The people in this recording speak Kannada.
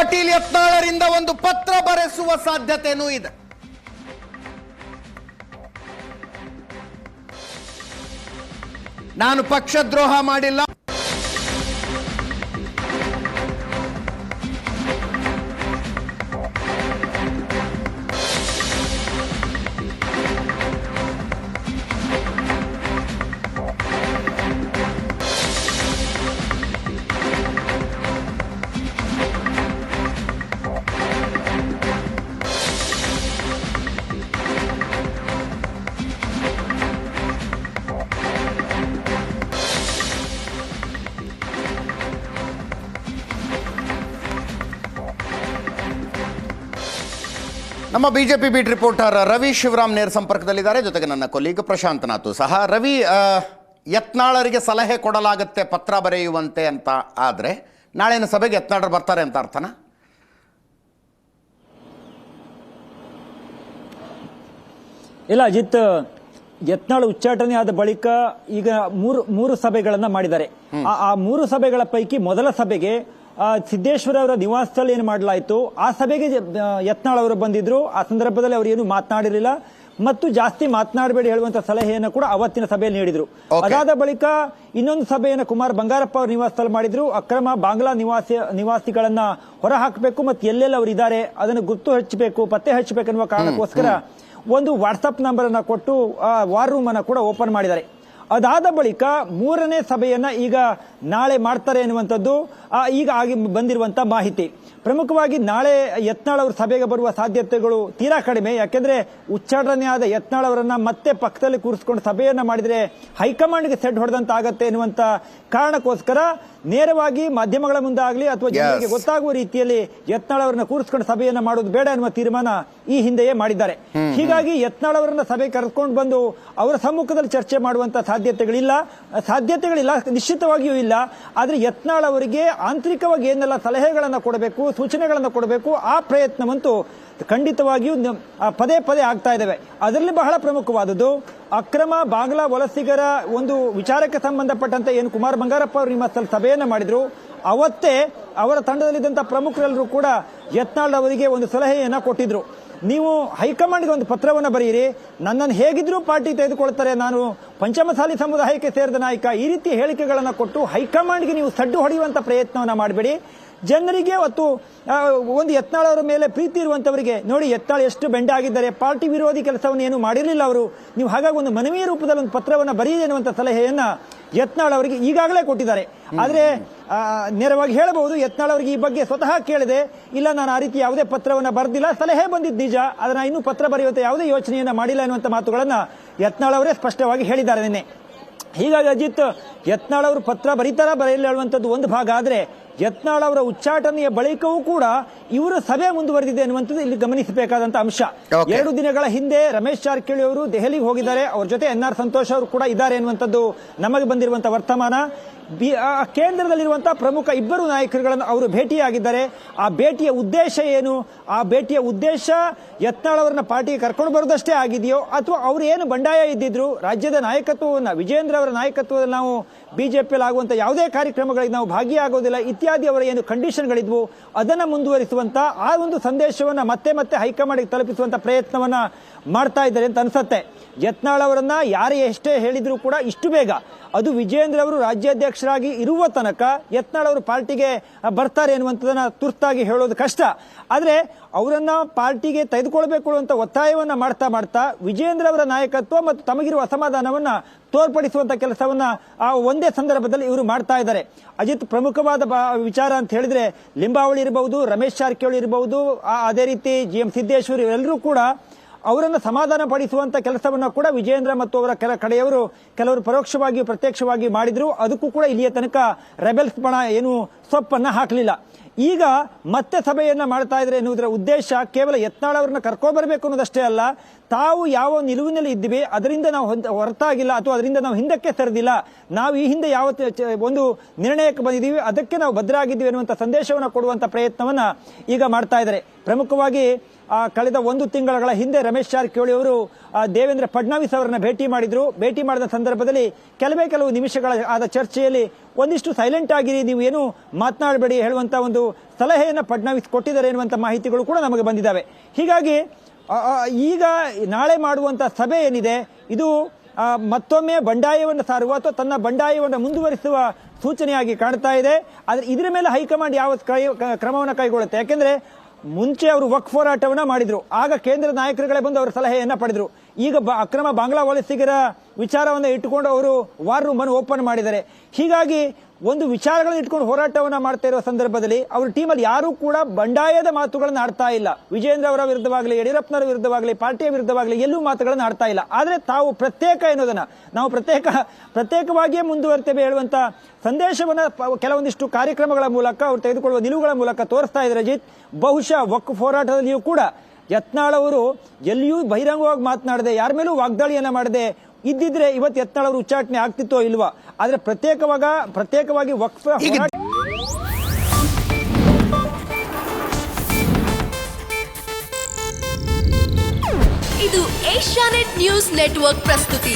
ಪಾಟೀಲ್ ಯತ್ನಾಳರಿಂದ ಒಂದು ಪತ್ರ ಬರೆಸುವ ಸಾಧ್ಯತೆನೂ ಇದೆ. ನಾನು ಪಕ್ಷದ್ರೋಹ ಮಾಡಿಲ್ಲ. ನಮ್ಮ BJP beat reporter Ravi Shivaram ನೇರ ಸಂಪರ್ಕದಲ್ಲಿದ್ದಾರೆ. ಜೊತೆಗೆ ನನ್ನ ಕೊಲೀಗ್ ಪ್ರಶಾಂತ್ ನಾಥು ಸಹ. ರವಿ ಯತ್ನಾಳರಿಗೆ ಸಲಹೆ ಕೊಡಲಾಗುತ್ತೆ ಪತ್ರ ಬರೆಯುವಂತೆ ಅಂತ ಆದರೆ ನಾಳಿನ ಸಭೆಗೆ ಯತ್ನಾಳರು ಬರ್ತಾರೆ ಅಂತ ಅರ್ಥನಾ? ಇಲ್ಲ ಅಜಿತ್ ಯತ್ನಾಳ್ ಉಚ್ಚಾಟನೆ ಆದ ಬಳಿಕ ಈಗ ಮೂರು ಮೂರು ಸಭೆಗಳನ್ನ ಮಾಡಿದ್ದಾರೆ. ಆ- ಮೂರು ಸಭೆಗಳ ಪೈಕಿ ಮೊದಲ ಸಭೆಗೆ ಸಿದ್ದೇಶ್ವರ ಅವರ ನಿವಾಸದಲ್ಲಿ ಏನು ಮಾಡಲಾಯಿತು? ಆ ಸಭೆಗೆ ಯತ್ನಾಳ್ ಅವರು ಬಂದಿದ್ರು. ಆ ಸಂದರ್ಭದಲ್ಲಿ ಅವರು ಏನು ಮಾತನಾಡಿರಲಿಲ್ಲ. ಮತ್ತು ಜಾಸ್ತಿ ಮಾತನಾಡಬೇಡಿ ಹೇಳುವಂತ ಸಲಹೆಯನ್ನು ಕೂಡ ಅವತ್ತಿನ ಸಭೆಯಲ್ಲಿ ನೀಡಿದ್ರು. ಅದಾದ ಬಳಿಕ ಇನ್ನೊಂದು ಸಭೆಯನ್ನು ಕುಮಾರ್ ಬಂಗಾರಪ್ಪ ಅವರ ನಿವಾಸದಲ್ಲಿ ಮಾಡಿದ್ರು. ಅಕ್ರಮ ಬಾಂಗ್ಲಾ ನಿವಾಸಿ ನಿವಾಸಿಗಳನ್ನ ಹೊರ ಹಾಕಬೇಕು ಮತ್ತು ಎಲ್ಲೆಲ್ಲ ಅವರು ಇದ್ದಾರೆ ಅದನ್ನು ಗುರ್ತು ಹಚ್ಚಬೇಕು ಪತ್ತೆ ಹಚ್ಚಬೇಕು ಅನ್ನುವ ಕಾರಣಕ್ಕೋಸ್ಕರ ಒಂದು ವಾಟ್ಸಪ್ ನಂಬರ್ ಅನ್ನ ಕೊಟ್ಟು ವಾರ್ ರೂಮ್ ಅನ್ನ ಕೂಡ ಓಪನ್ ಮಾಡಿದ್ದಾರೆ. ಅದಾದ ಬಳಿಕ ಮೂರನೇ ಸಭೆಯನ್ನ ಈಗ ನಾಳೆ ಮಾಡ್ತಾರೆ ಎನ್ನುವಂಥದ್ದು ಈಗ ಆಗಿ ಬಂದಿರುವಂಥ ಮಾಹಿತಿ. ಪ್ರಮುಖವಾಗಿ ನಾಳೆ ಯತ್ನಾಳ್ ಅವರ ಸಭೆಗೆ ಬರುವ ಸಾಧ್ಯತೆಗಳು ತೀರಾ ಕಡಿಮೆ. ಯಾಕೆಂದ್ರೆ ಉಚ್ಚಾಟನೆ ಆದ ಯತ್ನಾಳ್ ಅವರನ್ನ ಮತ್ತೆ ಪಕ್ಕದಲ್ಲಿ ಕೂರಿಸಿಕೊಂಡು ಸಭೆಯನ್ನ ಮಾಡಿದ್ರೆ ಹೈಕಮಾಂಡ್ಗೆ ಸೆಟ್ ಹೊಡೆದಂತ ಆಗತ್ತೆ ಎನ್ನುವಂತ ಕಾರಣಕ್ಕೋಸ್ಕರ ನೇರವಾಗಿ ಮಾಧ್ಯಮಗಳ ಮುಂದೆ ಆಗಲಿ ಅಥವಾ ಜನರಿಗೆ ಗೊತ್ತಾಗುವ ರೀತಿಯಲ್ಲಿ ಯತ್ನಾಳ್ ಅವರನ್ನ ಕೂರಿಸಿಕೊಂಡು ಸಭೆಯನ್ನ ಮಾಡೋದು ಬೇಡ ಎನ್ನುವ ತೀರ್ಮಾನ ಈ ಹಿಂದೆಯೇ ಮಾಡಿದ್ದಾರೆ. ಹೀಗಾಗಿ ಯತ್ನಾಳ್ ಅವರನ್ನ ಸಭೆ ಕರೆದುಕೊಂಡು ಬಂದು ಅವರ ಸಮ್ಮುಖದಲ್ಲಿ ಚರ್ಚೆ ಮಾಡುವಂತ ಸಾಧ್ಯತೆಗಳಿಲ್ಲ. ಸಾಧ್ಯತೆಗಳಿಲ್ಲ ನಿಶ್ಚಿತವಾಗಿಯೂ ಇಲ್ಲ. ಆದ್ರೆ ಯತ್ನಾಳ್ ಅವರಿಗೆ ಆಂತರಿಕವಾಗಿ ಏನೆಲ್ಲ ಸಲಹೆಗಳನ್ನು ಕೊಡಬೇಕು, ಸೂಚನೆಗಳನ್ನು ಕೊಡಬೇಕು, ಆ ಪ್ರಯತ್ನವಂತೂ ಖಂಡಿತವಾಗಿಯೂ ಪದೇ ಪದೇ ಆಗ್ತಾ ಇದ್ದಾವೆ ಅದರಲ್ಲಿ ಬಹಳ ಪ್ರಮುಖವಾದದ್ದು ಅಕ್ರಮ ಬಾಂಗ್ಲಾ ವಲಸಿಗರ ಒಂದು ವಿಚಾರಕ್ಕೆ ಸಂಬಂಧಪಟ್ಟಂತೆ ಏನು ಕುಮಾರ್ ಬಂಗಾರಪ್ಪ ಅವರು ನಿಮ್ಮ ಸ್ಥಳ ಸಭೆಯನ್ನ ಮಾಡಿದ್ರು. ಅವತ್ತೇ ಅವರ ತಂಡದಲ್ಲಿದ್ದಂಥ ಪ್ರಮುಖರೆಲ್ಲರೂ ಕೂಡ ಯತ್ನಾಳ್ ಅವರಿಗೆ ಒಂದು ಸಲಹೆಯನ್ನ ಕೊಟ್ಟಿದ್ರು. ನೀವು ಹೈಕಮಾಂಡ್ಗೆ ಒಂದು ಪತ್ರವನ್ನು ಬರೆಯಿರಿ. ನನ್ನನ್ನು ಹೇಗಿದ್ರೂ ಪಾರ್ಟಿ ತೆಗೆದುಕೊಳ್ತಾರೆ. ನಾನು ಪಂಚಮಸಾಲಿ ಸಮುದಾಯಕ್ಕೆ ಸೇರಿದ ನಾಯಕ. ಈ ರೀತಿ ಹೇಳಿಕೆಗಳನ್ನು ಕೊಟ್ಟು ಹೈಕಮಾಂಡ್ಗೆ ನೀವು ಸಡ್ಡು ಹೊಡೆಯುವಂತ ಪ್ರಯತ್ನವನ್ನ ಮಾಡಬೇಡಿ. ಜನರಿಗೆ ಮತ್ತು ಒಂದು ಯತ್ನಾಳ್ ಅವರ ಮೇಲೆ ಪ್ರೀತಿ ಇರುವಂತವರಿಗೆ ನೋಡಿ ಯತ್ನಾಳ್ ಎಷ್ಟು ಬೆಂಡ ಆಗಿದ್ದಾರೆ. ಪಾರ್ಟಿ ವಿರೋಧಿ ಕೆಲಸವನ್ನು ಏನು ಮಾಡಿರಲಿಲ್ಲ ಅವರು. ನೀವು ಹಾಗಾಗಿ ಒಂದು ಮನವಿಯ ರೂಪದಲ್ಲಿ ಒಂದು ಪತ್ರವನ್ನು ಬರೆಯಿರಿ ಎನ್ನುವಂತ ಸಲಹೆಯನ್ನು ಯತ್ನಾಳ್ ಅವರಿಗೆ ಈಗಾಗಲೇ ಕೊಟ್ಟಿದ್ದಾರೆ. ಆದ್ರೆ ನೇರವಾಗಿ ಹೇಳಬಹುದು, ಯತ್ನಾಳ್ ಅವರಿಗೆ ಈ ಬಗ್ಗೆ ಸ್ವತಃ ಕೇಳಿದೆ. ಇಲ್ಲ, ನಾನು ಆ ರೀತಿ ಯಾವುದೇ ಪತ್ರವನ್ನು ಬರೆದಿಲ್ಲ. ಸಲಹೆ ಬಂದಿದ್ದು ನಿಜ ಅದನ್ನ ಇನ್ನೂ ಪತ್ರ ಬರೆಯುವಂತ ಯಾವುದೇ ಯೋಚನೆಯನ್ನು ಮಾಡಿಲ್ಲ ಎನ್ನುವಂತ ಮಾತುಗಳನ್ನು ಯತ್ನಾಳ್ ಅವರೇ ಸ್ಪಷ್ಟವಾಗಿ ಹೇಳಿದ್ದಾರೆ ನಿನ್ನೆ. ಹೀಗಾಗಿ ಅಜಿತ್, ಯತ್ನಾಳ್ ಅವರು ಪತ್ರ ಬರೀತಾರ ಬರೆಯಲ್ಲ ಹೇಳುವಂಥದ್ದು ಒಂದು ಭಾಗ. ಆದ್ರೆ ಯತ್ನಾಳ್ ಅವರ ಉಚ್ಚಾಟನೆಯ ಬಳಿಕವೂ ಕೂಡ ಇವರ ಸಭೆ ಮುಂದುವರೆದಿದೆ ಅನ್ನುವಂಥದ್ದು ಇಲ್ಲಿ ಗಮನಿಸಬೇಕಾದಂತ ಅಂಶ. ಎರಡು ದಿನಗಳ ಹಿಂದೆ ರಮೇಶ್ ಜಾರಕಿಹೊಳಿ ಅವರು ದೆಹಲಿಗೆ ಹೋಗಿದ್ದಾರೆ. ಅವ್ರ ಜೊತೆ ಎನ್ ಆರ್ ಸಂತೋಷ್ ಅವರು ಕೂಡ ಇದ್ದಾರೆ ಅನ್ನುವಂಥದ್ದು ನಮಗೆ ಬಂದಿರುವಂತಹ ವರ್ತಮಾನ. ಕೇಂದ್ರದಲ್ಲಿರುವಂತಹ ಪ್ರಮುಖ ಇಬ್ಬರು ನಾಯಕರುಗಳನ್ನು ಅವರು ಭೇಟಿಯಾಗಿದ್ದಾರೆ. ಆ ಭೇಟಿಯ ಉದ್ದೇಶ ಏನು? ಆ ಭೇಟಿಯ ಉದ್ದೇಶ ಯತ್ನಾಳ್ ಅವರನ್ನ ಪಾರ್ಟಿಗೆ ಕರ್ಕೊಂಡು ಬರೋದಷ್ಟೇ ಆಗಿದೆಯೋ? ಅಥವಾ ಅವರು ಏನು ಬಂಡಾಯ ಇದ್ದಿದ್ರು? ರಾಜ್ಯದ ನಾಯಕತ್ವವನ್ನು ವಿಜೇಂದ್ರ ಅವರ ನಾಯಕತ್ವದಲ್ಲಿ ನಾವು ಬಿಜೆಪಿಯಲ್ಲಿ ಆಗುವಂತಹ ಯಾವುದೇ ಕಾರ್ಯಕ್ರಮಗಳಿಗೆ ನಾವು ಭಾಗಿಯಾಗೋದಿಲ್ಲ. ಇತ್ಯಾದಿ ಅವರ ಏನು ಕಂಡೀಷನ್ಗಳಿದ್ವು, ಅದನ್ನ ಮುಂದುವರಿಸುವಂತ ಆ ಒಂದು ಸಂದೇಶವನ್ನ ಮತ್ತೆ ಮತ್ತೆ ಹೈಕಮಾಂಡ್ಗೆ ತಲುಪಿಸುವಂತ ಪ್ರಯತ್ನವನ್ನ ಮಾಡ್ತಾ ಇದ್ದಾರೆ ಅಂತ ಅನ್ಸತ್ತೆ. ಯತ್ನಾಳ್ ಅವರನ್ನು ಯಾರು ಎಷ್ಟೇ ಹೇಳಿದರೂ ಕೂಡ ಇಷ್ಟು ಬೇಗ, ಅದು ವಿಜೇಂದ್ರ ಅವರು ರಾಜ್ಯಾಧ್ಯಕ್ಷರಾಗಿ ಇರುವ ತನಕ ಯತ್ನಾಳ್ ಅವರು ಪಾರ್ಟಿಗೆ ಬರ್ತಾರೆ ಅನ್ನುವಂಥದ್ದನ್ನು ತುರ್ತಾಗಿ ಹೇಳೋದು ಕಷ್ಟ. ಆದರೆ ಅವರನ್ನು ಪಾರ್ಟಿಗೆ ತೆಗೆದುಕೊಳ್ಬೇಕು ಅಂತ ಒತ್ತಾಯವನ್ನ ಮಾಡ್ತಾ ಮಾಡ್ತಾ ವಿಜೇಂದ್ರ ಅವರ ನಾಯಕತ್ವ ಮತ್ತು ತಮಗಿರುವ ಅಸಮಾಧಾನವನ್ನ ತೋರ್ಪಡಿಸುವಂತ ಕೆಲಸವನ್ನ ಆ ಒಂದೇ ಸಂದರ್ಭದಲ್ಲಿ ಇವರು ಮಾಡ್ತಾ ಇದ್ದಾರೆ. ಅಜಿತ್ ಪ್ರಮುಖವಾದ ವಿಚಾರ ಅಂತ ಹೇಳಿದ್ರೆ ಲಿಂಬಾವಳಿ ಇರಬಹುದು, ರಮೇಶ್ ಜಾರಕಿಹೊಳಿ ಇರಬಹುದು ಅದೇ ರೀತಿ ಜಿ ಎಂ ಸಿದ್ದೇಶ್ವರ್ ಎಲ್ಲರೂ ಕೂಡ ಅವರನ್ನು ಸಮಾಧಾನ ಪಡಿಸುವಂತ ಕೆಲಸವನ್ನ ಕೂಡ ವಿಜೇಂದ್ರ ಮತ್ತು ಅವರ ಕೆಲ ಕಡೆಯವರು ಕೆಲವರು ಪರೋಕ್ಷವಾಗಿ ಪ್ರತ್ಯಕ್ಷವಾಗಿ ಮಾಡಿದ್ರು. ಅದಕ್ಕೂ ಕೂಡ ಇಲ್ಲಿಯ ತನಕ ರೆಬೆಲ್ಸ್ ಬಣ ಏನು ಸೊಪ್ಪನ್ನ ಹಾಕಲಿಲ್ಲ. ಈಗ ಮತ್ತೆ ಸಭೆಯನ್ನ ಮಾಡ್ತಾ ಇದ್ರೆ ಎನ್ನುವುದರ ಉದ್ದೇಶ ಕೇವಲ ಯತ್ನಾಳ್ ಅವರನ್ನ ಕರ್ಕೊಂಡ್ಬರ್ಬೇಕು ಅನ್ನೋದಷ್ಟೇ ಅಲ್ಲ, ತಾವು ಯಾವ ನಿಲುವಿನಲ್ಲಿ ಇದ್ದೀವಿ, ಅದರಿಂದ ನಾವು ಹೊರತಾಗಿಲ್ಲ ಅಥವಾ ಅದರಿಂದ ನಾವು ಹಿಂದಕ್ಕೆ ಸರಿದಿಲ್ಲ, ನಾವು ಈ ಹಿಂದೆ ಯಾವ ಒಂದು ನಿರ್ಣಯಕ್ಕೆ ಬಂದಿದ್ದೀವಿ, ಅದಕ್ಕೆ ನಾವು ಭದ್ರಾಗಿದ್ದೀವಿ ಅನ್ನುವಂಥ ಸಂದೇಶವನ್ನು ಕೊಡುವಂಥ ಪ್ರಯತ್ನವನ್ನ ಈಗ ಮಾಡ್ತಾ ಇದ್ದಾರೆ. ಪ್ರಮುಖವಾಗಿ ಕಳೆದ ಒಂದು ತಿಂಗಳ ಹಿಂದೆ ರಮೇಶ್ ಜಾರಕಿಹೊಳಿ ಅವರು ದೇವೇಂದ್ರ ಫಡ್ನವೀಸ್ ಅವರನ್ನ ಭೇಟಿ ಮಾಡಿದ್ರು. ಭೇಟಿ ಮಾಡಿದ ಸಂದರ್ಭದಲ್ಲಿ ಕೆಲವೇ ಕೆಲವು ನಿಮಿಷಗಳ ಆದ ಚರ್ಚೆಯಲ್ಲಿ ಒಂದಿಷ್ಟು ಸೈಲೆಂಟ್ ಆಗಿರಿ, ನೀವು ಏನು ಮಾತನಾಡಬೇಡಿ ಹೇಳುವಂತ ಒಂದು ಸಲಹೆಯನ್ನು ಫಡ್ನವೀಸ್ ಕೊಟ್ಟಿದ್ದಾರೆ ಎನ್ನುವಂತ ಮಾಹಿತಿಗಳು ಕೂಡ ನಮಗೆ ಬಂದಿದ್ದಾವೆ. ಹೀಗಾಗಿ ಈಗ ನಾಳೆ ಮಾಡುವಂತ ಸಭೆ ಏನಿದೆ, ಇದು ಮತ್ತೊಮ್ಮೆ ಬಂಡಾಯವನ್ನು ಸಾರುವ ಅಥವಾ ತನ್ನ ಬಂಡಾಯವನ್ನು ಮುಂದುವರಿಸುವ ಸೂಚನೆಯಾಗಿ ಕಾಣ್ತಾ ಇದೆ. ಆದರೆ ಇದರ ಮೇಲೆ ಹೈಕಮಾಂಡ್ ಯಾವ ಕ್ರಮವನ್ನು ಕೈಗೊಳ್ಳುತ್ತೆ? ಯಾಕೆಂದ್ರೆ ಮುಂಚೆ ಅವರು ವಕ್ ಹೋರಾಟವನ್ನ ಮಾಡಿದ್ರು. ಆಗ ಕೇಂದ್ರ ನಾಯಕರುಗಳೇ ಬಂದು ಅವರ ಸಲಹೆಯನ್ನ ಪಡೆದ್ರು. ಈಗ ಅಕ್ರಮ ಬಾಂಗ್ಲಾ ವಲಸಿಗರ ವಿಚಾರವನ್ನು ಇಟ್ಟುಕೊಂಡು ಅವರು ವಾರ್ ರೂಮ್ ಅನ್ನು ಓಪನ್ ಮಾಡಿದ್ದಾರೆ. ಹೀಗಾಗಿ ಒಂದು ವಿಚಾರಗಳನ್ನು ಇಟ್ಕೊಂಡು ಹೋರಾಟವನ್ನ ಮಾಡ್ತಾ ಇರುವ ಸಂದರ್ಭದಲ್ಲಿ ಅವ್ರ ಟೀಮಲ್ಲಿ ಯಾರೂ ಕೂಡ ಬಂಡಾಯದ ಮಾತುಗಳನ್ನು ಆಡ್ತಾ ಇಲ್ಲ. ವಿಜೇಂದ್ರ ಅವರ ವಿರುದ್ಧವಾಗಲಿ, ಯಡಿಯೂರಪ್ಪನವರ ವಿರುದ್ಧವಾಗಲಿ, ಪಾರ್ಟಿಯ ವಿರುದ್ಧವಾಗಲಿ ಎಲ್ಲೂ ಮಾತುಗಳನ್ನು ಆಡ್ತಾ ಇಲ್ಲ. ಆದರೆ ತಾವು ಪ್ರತ್ಯೇಕ ಎನ್ನುವುದನ್ನ, ನಾವು ಪ್ರತ್ಯೇಕ, ಪ್ರತ್ಯೇಕವಾಗಿಯೇ ಮುಂದುವರ್ತೇವೆ ಹೇಳುವಂತ ಸಂದೇಶವನ್ನ ಕೆಲವೊಂದಿಷ್ಟು ಕಾರ್ಯಕ್ರಮಗಳ ಮೂಲಕ ಅವರು ತೆಗೆದುಕೊಳ್ಳುವ ನಿಲುವುಗಳ ಮೂಲಕ ತೋರಿಸ್ತಾ ಇದ್ದಾರೆ ಅಜಿತ್. ಬಹುಶಃ ವಕ್ ಹೋರಾಟದಲ್ಲಿಯೂ ಕೂಡ ಯತ್ನಾಳ್ ಅವರು ಎಲ್ಲಿಯೂ ಬಹಿರಂಗವಾಗಿ ಮಾತನಾಡದೆ ಯಾರ ಮೇಲೂ ವಾಗ್ದಾಳಿಯನ್ನು ಮಾಡದೆ ಇದ್ದಿದ್ರೆ ಇವತ್ತು ಯತ್ನಾಳ್ ಅವರು ಉಚ್ಚಾಟನೆ ಆಗ್ತಿತ್ತೋ ಇಲ್ವಾ? ಆದರೆ ಪ್ರತ್ಯೇಕವಾಗ ಪ್ರತ್ಯೇಕವಾಗಿ ವಕ್ಫ ಇದು ಏಷ್ಯಾನೆಟ್ ನ್ಯೂಸ್ ನೆಟ್ವರ್ಕ್ ಪ್ರಸ್ತುತಿ.